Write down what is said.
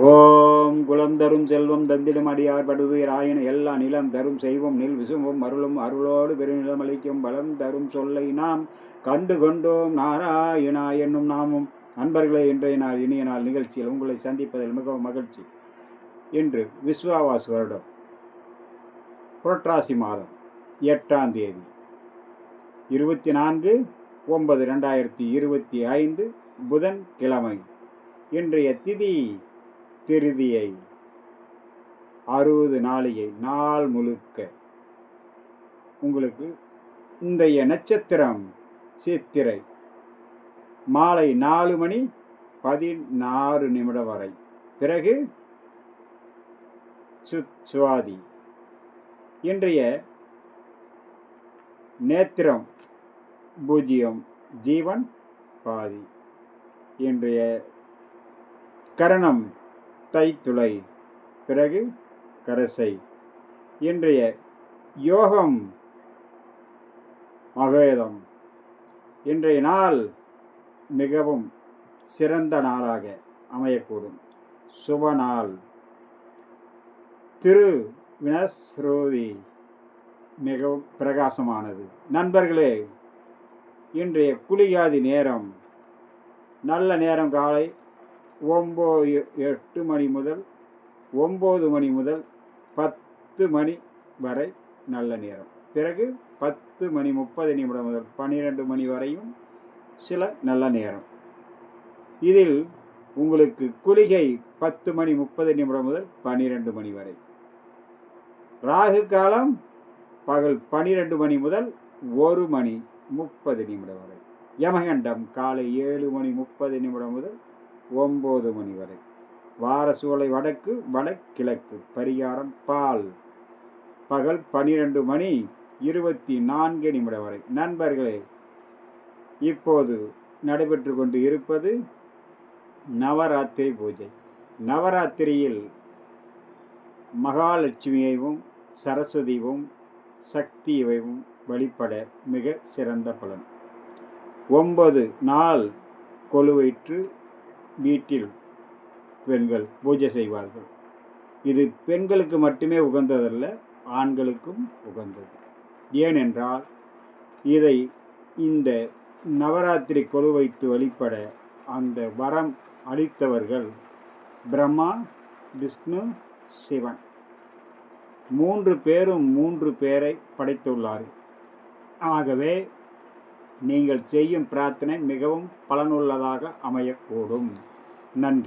ஓம் குலம் தரும் செல்வம் தந்திடும் அடியார் படுதுயிராயின எல்லா நிலம் தரும் செய்வம் நில் விசும்பும் அருளும் அருளோடு பெருநிலம் அளிக்கும் பலம் தரும் சொல்லை நாம் கண்டு கொண்டோம் நாராயணா என்னும் நாமும். நண்பர்களே இன்றைய நாள் இனிய நாள் நிகழ்ச்சியில் உங்களை சந்திப்பதில் மிகவும் மகிழ்ச்சி. இன்று விஸ்வாவாஸ் வருடம். புரட்டாசி மாதம் எட்டாம் தேதி. இருபத்தி நான்கு ஒன்பது ரெண்டாயிரத்தி இருபத்தி ஐந்து புதன் கிழமை இன்றைய திதி திருதியை அறுபது நாளிகை நாள் முழுக்க. உங்களுக்கு இன்றைய நட்சத்திரம் சித்திரை மாலை நாலு மணி பதினாறு நிமிடம் வரை. பிறகு சுவாதி இன்றைய நேத்திரம் பூஜ்ஜியம் ஜீவன் பாதி. இன்றைய கரணம் தைத்துளை பிறகு கரசை. இன்றைய யோகம் மகேதம். இன்றைய நாள் மிகவும் சிறந்த நாளாக அமையக்கூடும். சுப நாள். திரு வினஸ்ரோதி மிகவும் பிரகாசமானது. நண்பர்களே இன்றைய குளிகாதி நேரம். நல்ல நேரம் காலை ஒம்பது எட்டு மணி முதல் ஒம்பது மணி முதல் பத்து மணி வரை நல்ல நேரம். பிறகு பத்து மணி முப்பது நிமிடம் முதல் பன்னிரெண்டு மணி வரையும் சில நல்ல நேரம். இதில் உங்களுக்கு குளிகை பத்து மணி முப்பது நிமிடம் முதல் பன்னிரெண்டு மணி வரை. ராகு காலம் பகல் பன்னிரெண்டு மணி முதல் ஒரு மணி முப்பது நிமிடம் வரை. யமகண்டம் காலை ஏழு மணி முப்பது நிமிடம் முதல் ஒம்பது மணி வரை. வார சூளை வடக்கு வடகிழக்கு பரிகாரம் பால். பகல் பனிரெண்டு மணி இருபத்தி நான்கு நிமிடம் வரை. நண்பர்களே இப்போது நடைபெற்று கொண்டு இருப்பது நவராத்திரி பூஜை. நவராத்திரியில் மகாலட்சுமியையும் சரஸ்வதியும் சக்தியையும் வழிபட மிக சிறந்த பலன். ஒன்பது நாள் கொலுவைற்று வீட்டில் பெண்கள் பூஜை செய்வார்கள். இது பெண்களுக்கு மட்டுமே உகந்ததல்ல ஆண்களுக்கும் உகந்தது. ஏனென்றால் இதை இந்த நவராத்திரி கொலு வைத்து வழிபட அந்த வரம் அளித்தவர்கள் பிரம்மா விஷ்ணு சிவன். மூன்று பேரும் மூன்று பேரை படைத்துள்ளார்கள். ஆகவே நீங்கள் செய்யும் பிரார்த்தனை மிகவும் பலனுள்ளதாக அமையக்கூடும். நன்றி.